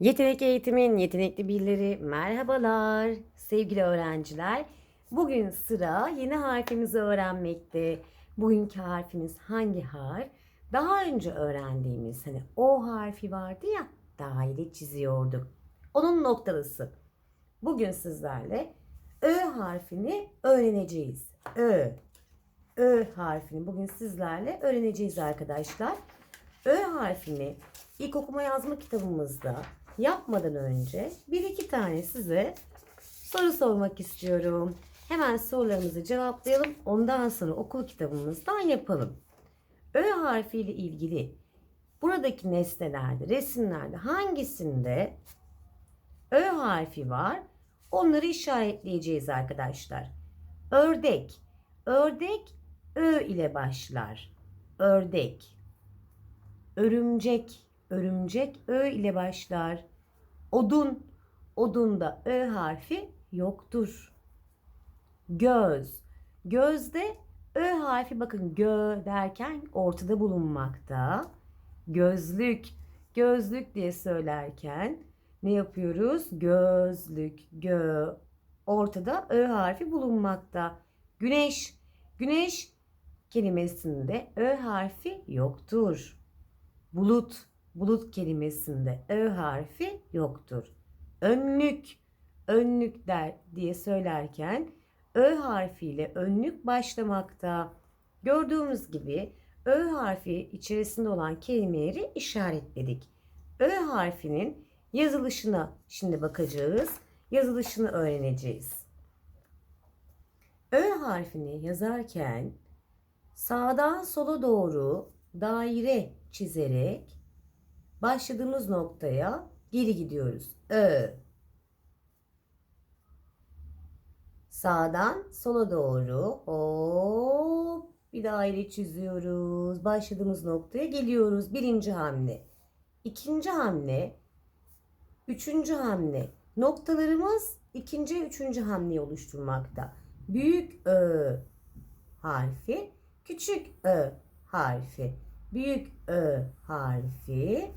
Yetenek Eğitimin yetenekli birileri merhabalar sevgili öğrenciler. Bugün sıra yeni harfimizi öğrenmekte. Bugünkü harfimiz hangi harf? Daha önce öğrendiğimiz hani O harfi vardı ya daire çiziyorduk. Onun noktalısı. Bugün sizlerle Ö harfini öğreneceğiz. Ö. Ö harfini bugün sizlerle öğreneceğiz arkadaşlar. Ö harfini ilk okuma yazma kitabımızda yapmadan önce bir iki tane size soru sormak istiyorum. Hemen sorularımızı cevaplayalım. Ondan sonra okul kitabımızdan yapalım. Ö harfiyle ilgili buradaki nesnelerde, resimlerde hangisinde Ö harfi var? Onları işaretleyeceğiz arkadaşlar. Ördek. Ördek Ö ile başlar. Ördek. Örümcek. Örümcek Ö ile başlar. Odun. Odunda Ö harfi yoktur. Göz. Gözde Ö harfi bakın gö derken ortada bulunmakta. Gözlük. Gözlük diye söylerken ne yapıyoruz? Gözlük, gö. Ortada Ö harfi bulunmakta. Güneş. Güneş kelimesinde Ö harfi yoktur. Bulut. Bulut kelimesinde Ö harfi yoktur. Önlük. Önlük der diye söylerken Ö harfiyle önlük başlamakta. Gördüğümüz gibi Ö harfi içerisinde olan kelimeleri işaretledik. Ö harfinin yazılışına şimdi bakacağız. Yazılışını öğreneceğiz. Ö harfini yazarken sağdan sola doğru daire çizerek başladığımız noktaya geri gidiyoruz. Ö. Sağdan sola doğru hop bir daire çiziyoruz. Başladığımız noktaya geliyoruz. Birinci hamle. İkinci hamle. Üçüncü hamle. Noktalarımız ikinci üçüncü hamleyi oluşturmakta. Büyük Ö harfi, küçük Ö harfi. Büyük Ö harfi,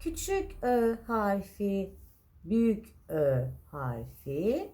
küçük Ö harfi, büyük Ö harfi,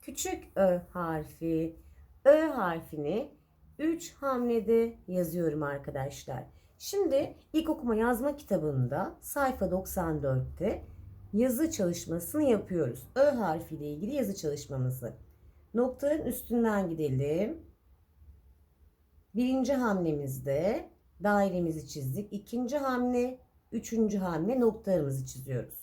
küçük Ö harfi. Ö harfini 3 hamlede yazıyorum arkadaşlar. Şimdi ilk okuma yazma kitabında sayfa 94'te yazı çalışmasını yapıyoruz. Ö harfiyle ilgili yazı çalışmamızı. Noktaların üstünden gidelim. Birinci hamlemizde dairemizi çizdik. İkinci hamle, üçüncü hamle noktalarımızı çiziyoruz.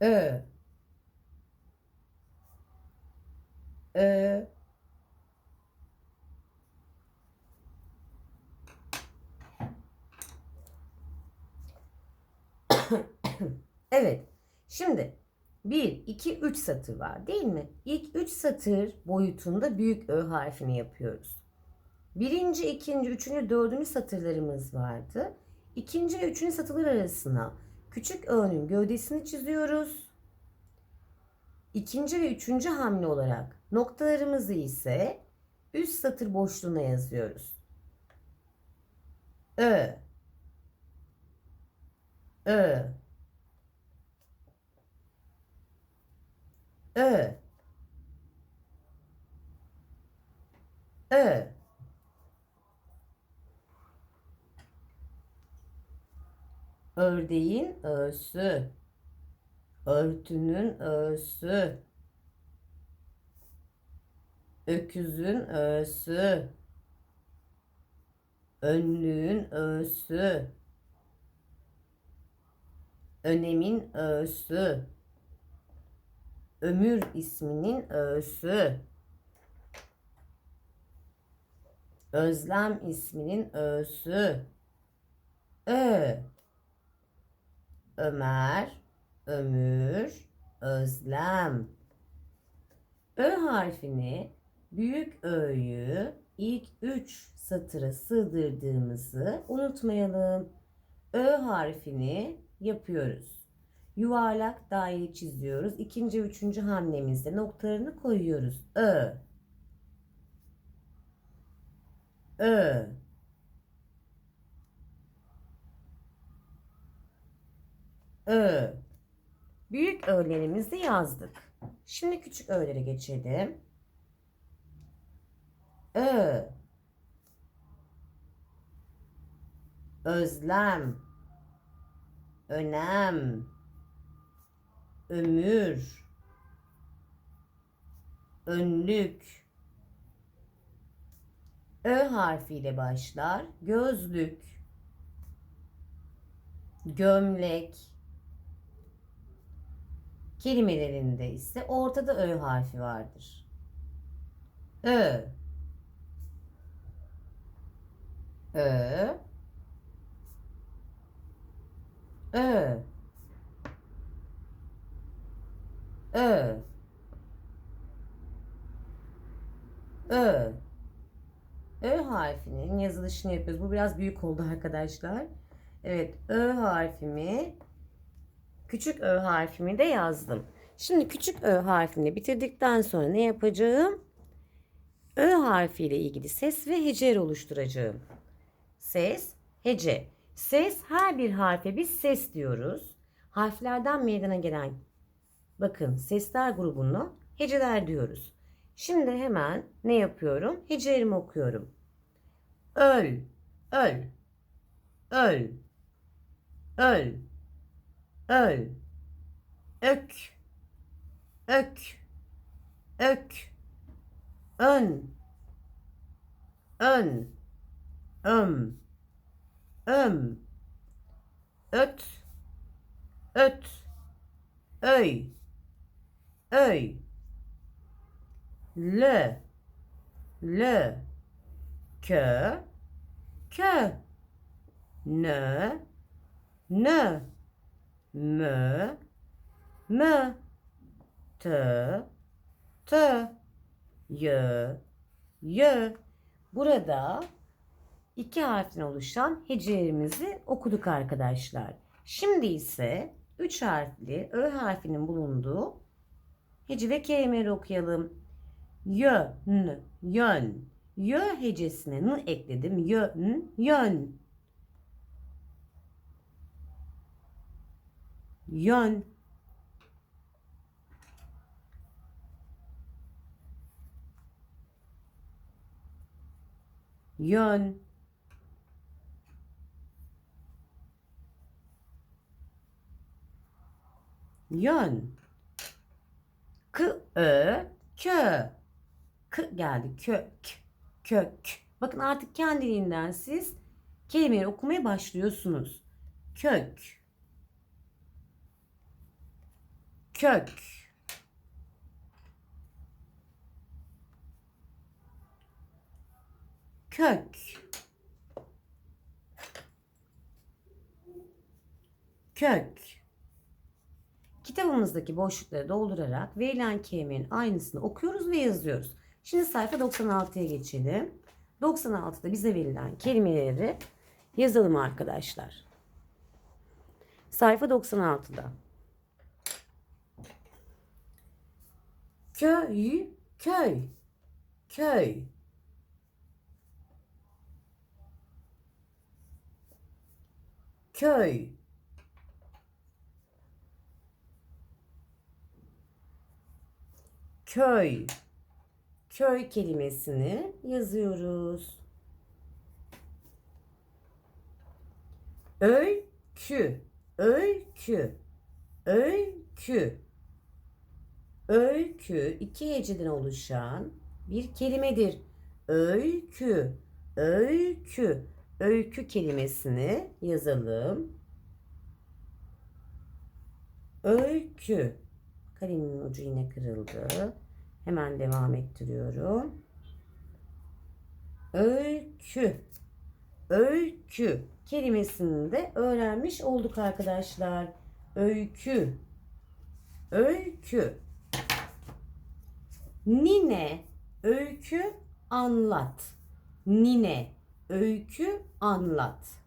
Ö. Ö. evet. Şimdi 1, 2, 3 satır var değil mi? İlk 3 satır boyutunda büyük Ö harfini yapıyoruz. Birinci, ikinci, üçüncü, dördüncü satırlarımız vardı. İkinci ve üçüncü satırlar arasına küçük Ö'nün gövdesini çiziyoruz. İkinci ve üçüncü hamle olarak noktalarımızı ise üst satır boşluğuna yazıyoruz. Ö Ö Ö Ö Ördeğin ösü Örtünün ösü Öküzün ösü Önlüğün ösü Önemin ösü Ömür isminin ösü. Özlem isminin ösü. Ö. Ömer, ömür, özlem. Ö harfini büyük ö'yü ilk üç satıra sığdırdığımızı unutmayalım. Ö harfini yapıyoruz. Yuvarlak daire çiziyoruz. İkinci, üçüncü hamlemizde noktalarını koyuyoruz. Ö. Ö. Ö. Büyük öğlerimizi yazdık. Şimdi küçük öğlere geçelim. Ö. Özlem. Önem. Ömür. Önlük. Ö harfiyle başlar. Gözlük. Gömlek. Kelimelerinde ise ortada Ö harfi vardır. Ö. Ö. Ö. Ö. Ö. Ö harfinin yazılışını yapıyoruz. Bu biraz büyük oldu arkadaşlar. Evet, Ö harfimi küçük Ö harfimi de yazdım. Şimdi küçük Ö harfini bitirdikten sonra ne yapacağım? Ö harfiyle ilgili ses ve hece oluşturacağım. Ses, hece. Ses her bir harfe biz ses diyoruz. Harflerden meydana gelen bakın sesler grubunu heceler diyoruz. Şimdi hemen ne yapıyorum? Hecelerimi okuyorum. Öl, öl, öl, öl, öl, ök, ök, ök, ön, ön, öm, öm, öt, öt, öy, öy, lö, lö, kö, kö, nö, nö, mö, mö, tö, tö, yö, yö. Burada iki harften oluşan hecelerimizi okuduk arkadaşlar. Şimdi ise üç harfli Ö harfinin bulunduğu hece ve kelimeleri okuyalım. Yön, yön. Yö hecesine n ekledim. Yön, yön. Yön. Yön. Yön. K, ö, kö. K geldi. Kök. Kök. Bakın artık kendiliğinden siz kelimeleri okumaya başlıyorsunuz. Kök. Kök. Kök. Kök. Kitabımızdaki boşlukları doldurarak verilen kelimenin aynısını okuyoruz ve yazıyoruz. Şimdi sayfa 96'ya geçelim. 96'da bize verilen kelimeleri yazalım arkadaşlar. Sayfa 96'da. Köy, köy, köy. Köy. Köy. Köy kelimesini yazıyoruz. Öykü, öykü, öykü. Öykü iki heceden oluşan bir kelimedir. Öykü, öykü, öykü kelimesini yazalım. Öykü. Kalemin ucu yine kırıldı. Hemen devam ettiriyorum. Öykü. Öykü kelimesini de öğrenmiş olduk arkadaşlar. Öykü. Öykü. Nine öykü anlat. Nine öykü anlat.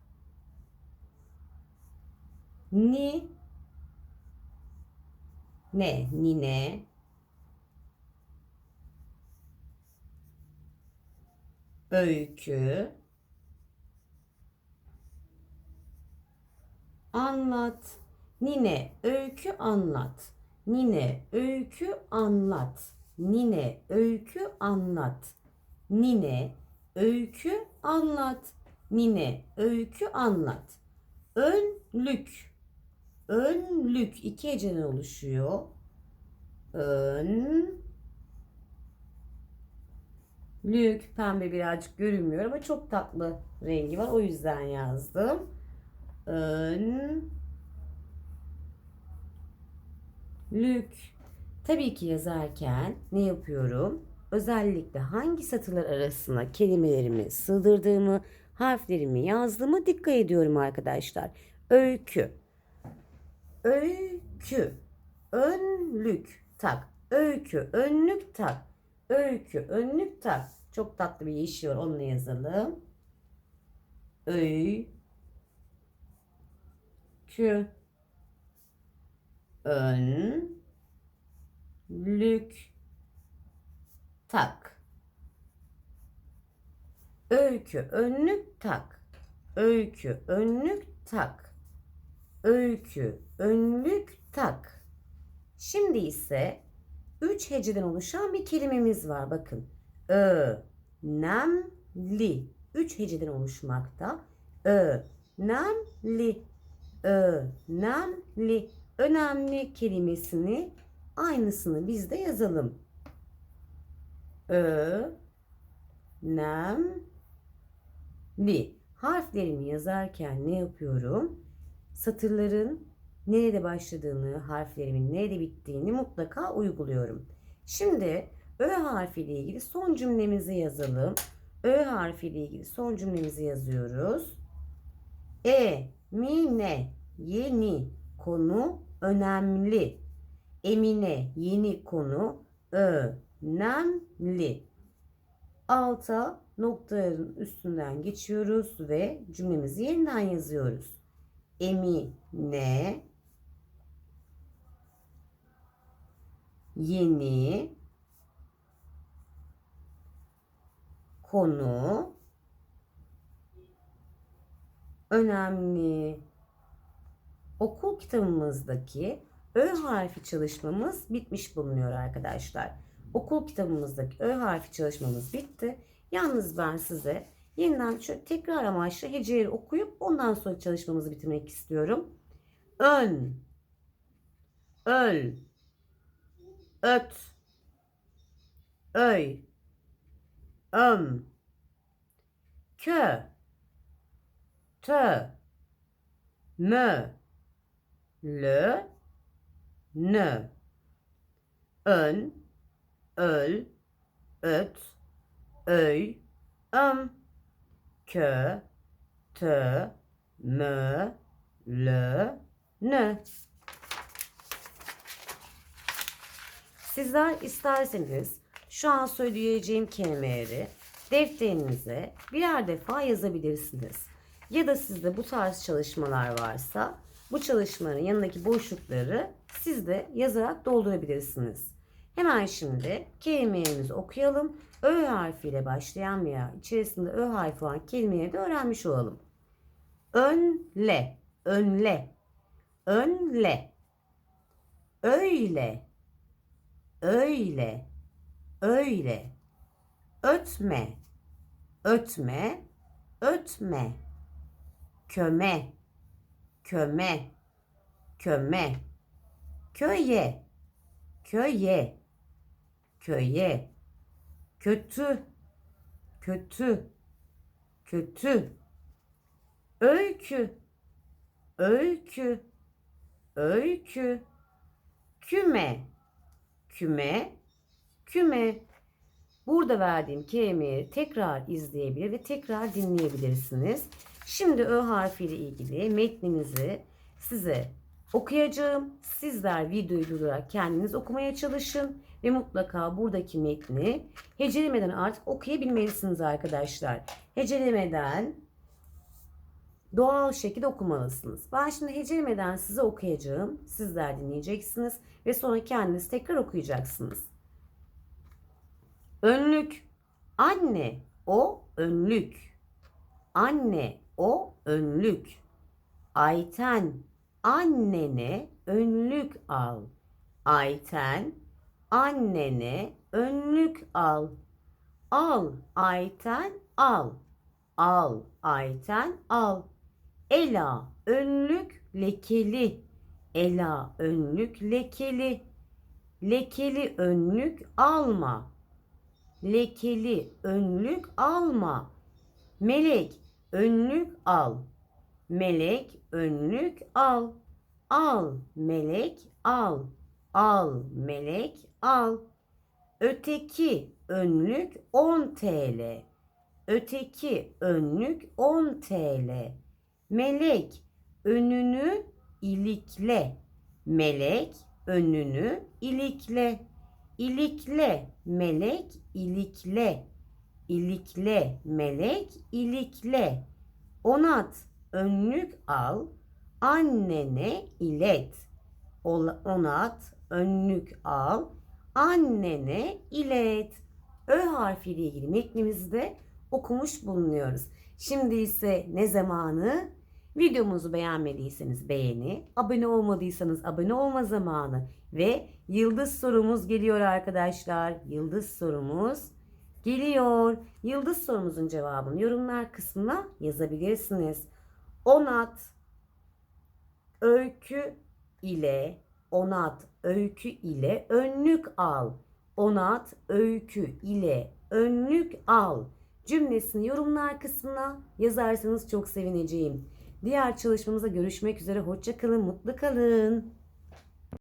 Ni ne nine öykü anlat. Nine öykü anlat. Nine öykü anlat. Nine öykü anlat. Nine öykü anlat. Nine öykü anlat. Önlük. Önlük iki heceden oluşuyor. Ön Lük pembe birazcık görünmüyor ama çok tatlı rengi var. O yüzden yazdım. Ön Lük. Tabii ki yazarken ne yapıyorum? Özellikle hangi satırlar arasına kelimelerimi sığdırdığımı, harflerimi yazdığımı dikkat ediyorum arkadaşlar. Öykü. Öykü. Önlük tak. Öykü. Önlük tak. Öykü. Önlük tak. Çok tatlı bir yeşil var. Onunla yazalım. Öykü. Ön. Lük. Tak. Öykü. Önlük tak. Öykü. Önlük tak. Öykü. Önlük tak. Şimdi ise üç heceden oluşan bir kelimemiz var. Bakın. Ö, nem, li. Üç heceden oluşmakta. Ö, nem, li. Ö, nem, li. Önemli kelimesini aynısını biz de yazalım. Ö, nem, li. Harflerimi yazarken ne yapıyorum? Satırların nerede başladığını, harflerimin nerede bittiğini mutlaka uyguluyorum. Şimdi Ö harfiyle ilgili son cümlemizi yazalım. Ö harfiyle ilgili son cümlemizi yazıyoruz. E, mi, ne, yeni konu önemli. Emine yeni konu önemli. Alta noktaların üstünden geçiyoruz ve cümlemizi yeniden yazıyoruz. Emine yeni konu önemli. Okul kitabımızdaki Ö harfi çalışmamız bitmiş bulunuyor arkadaşlar. Okul kitabımızdaki Ö harfi çalışmamız bitti. Yalnız ben size yeniden şöyle tekrar amaçlı heceleri okuyup ondan sonra çalışmamızı bitirmek istiyorum. Ön, öl, öt, öy, öm, kö, tö, mö, lö, nö, ön, öl, öt, öy, öm, kö, tö, mö, lö, nö. Sizler isterseniz şu an söyleyeceğim kelimeleri defterinize birer defa yazabilirsiniz. Ya da sizde bu tarz çalışmalar varsa bu çalışmaların yanındaki boşlukları siz de yazarak doldurabilirsiniz. Hemen şimdi kelimelerimizi okuyalım. Ö harfiyle başlayan veya içerisinde Ö harfi olan kelimeleri de öğrenmiş olalım. Önle, önle, önle, öyle, öyle, öyle, ötme, ötme, ötme, köme, köme, köme, köye, köye, köye, kötü, kötü, kötü, öykü, öykü, öykü, küme, küme, küme. Burada verdiğim kelimeyi tekrar izleyebilir ve tekrar dinleyebilirsiniz. Şimdi Ö harfiyle ilgili metninizi size okuyacağım. Sizler videoyu durdurarak kendiniz okumaya çalışın ve mutlaka buradaki metni hecelemeden artık okuyabilmelisiniz arkadaşlar. Hecelemeden doğal şekilde okumalısınız. Ben şimdi hecelemeden size okuyacağım. Sizler dinleyeceksiniz ve sonra kendiniz tekrar okuyacaksınız. Önlük. Anne o önlük. Anne o önlük. Ayten annene önlük al. Ayten annene önlük al. Al Ayten al. Al Ayten al. Ela önlük lekeli. Ela önlük lekeli. Lekeli önlük alma. Lekeli önlük alma. Melek önlük al. Melek önlük al. Al melek al. Al melek al. Öteki önlük 10 TL. Öteki önlük 10 TL. Melek önünü ilikle. Melek önünü ilikle. İlikle melek ilikle. İlikle melek ilikle. Onat önlük al. Annene ilet. Onat önlük al. Annene ilet. Ö harfiyle ilgili metnimizde okumuş bulunuyoruz. Şimdi ise ne zamanı? Videomuzu beğenmediyseniz beğeni, abone olmadıysanız abone olma zamanı ve yıldız sorumuz geliyor arkadaşlar. Yıldız sorumuz geliyor. Yıldız sorumuzun cevabını yorumlar kısmına yazabilirsiniz. Onat öykü ile onat öykü ile önlük al. Onat öykü ile önlük al cümlesini yorumlar kısmına yazarsanız çok sevineceğim. Diğer çalışmamıza görüşmek üzere. Hoşça kalın, mutlu kalın.